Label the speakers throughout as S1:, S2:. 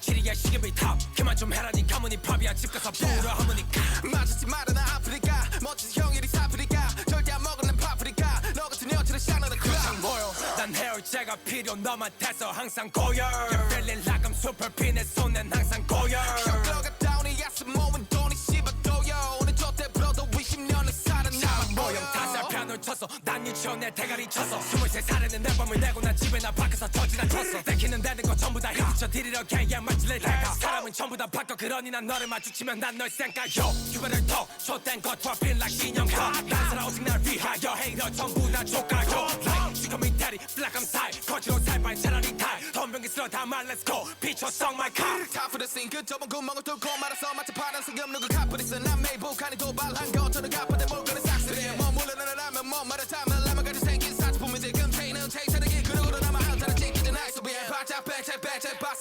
S1: 시계비 탑. 그만 좀 해라 니 가문이 팝이야. 집 가서 부르 하모니카
S2: 맞았지 말아 나 아프리카. 멋진 형 일이 사프리카. 절대 안난 파프리카. 너 같은 여친은 샹나는 크라.
S1: 보여 난 헤어제가 필요. 너만테서 항상 고열. You're feeling like I'm super P 내 손엔 항상 고열.
S2: 혀글러가 다운이 야스 모은 돈이 씹어도요 오늘 저때 불어도 20년을 살아남아
S1: 모형. 다살 편을 쳤어 난 유치원에 대가리 쳤어 23살에는 내 밤을 내고 난 집에 나 밖에서 터지나 디리러 개야 맞질래? 대가 사람은 전부 다 바꿔. 그러니 난 너를 마주치면 난 널 쌩까요 주변을 톡 숏된 것 dropping like 신형가. 난 살아 오직 날 위하여. 헤이러 전부 다 족가요. Like 시커미 대리 black I'm tight 거칠어 살바엔 차라리 타이 덤병기스러 다말 let's go. 비춰 성 my car.
S2: Top of the scene 그 좁은 구멍을 뚫고 말아서 마치 파란색 염료가 가쁘리스. 난 메이북 하니 도발한 것처럼 가쁘대 몰거는 싹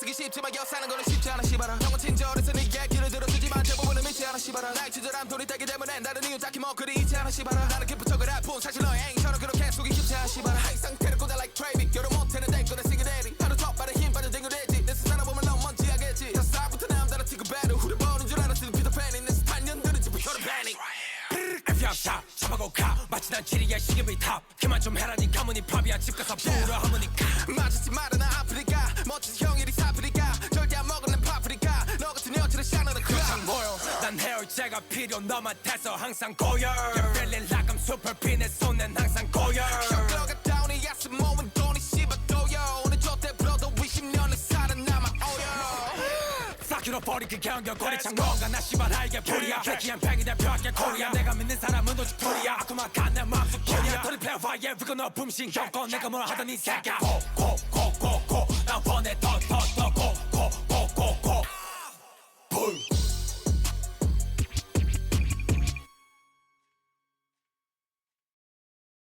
S2: 쓰기 쉽지만 여 사는 거는 쉽지 않아 씨발아 형은 친절해서 네 얘기를 들어주지만 대부분은 믿지 않아 씨발아 나의 친절함 돈이 되기 때문에 다른 이유 딱히 뭐 그리 있지 않아 씨발아 나는 깊은 척을 해본 사실 너의 행처럼 그렇게 속이 깊지 않아 씨발아 이 상태를 꽂아 like 트레이비 여러 못해는 될 거는 시그레리. 하루 첫 발에 힘 빠져 댕겨대지. 내 세상을 보면 넌 먼지 하겠지. 다 스타부터 남자라 치고 배로 후려 보는 줄 알았지 피터 팬이. 내 스탄년들은 지금 혀를 패닉.
S1: F샵 잡아고 가. 마치 난 지리의 시계비 탑. 그만 좀 해라 니 가문이 팝이야. 집 가서 부르 하모니카.
S2: 맞았지 말아
S1: 난 헤어제가 필요. 너만테서 항상 고열. You're feeling like I'm super P 내 손엔 항상 고열.
S2: 혀글러가 다운이 야스 모은 돈이 씹어도요. 오늘 저때 불어도 20년을 살아남아 오요
S1: 싹 잃어버린 그 경격거리 창고가 나 씨발 알게 불이야. 회귀한 팽이 대표할게 코리아 내가 믿는 사람은 오직 불이야. 아쿠마간 내 맘속 길이야. 돌입해봐야 그거 너 붐신 겪고 내가 뭐라 하던 이 새끼야. 고고고고고. 난 원해 더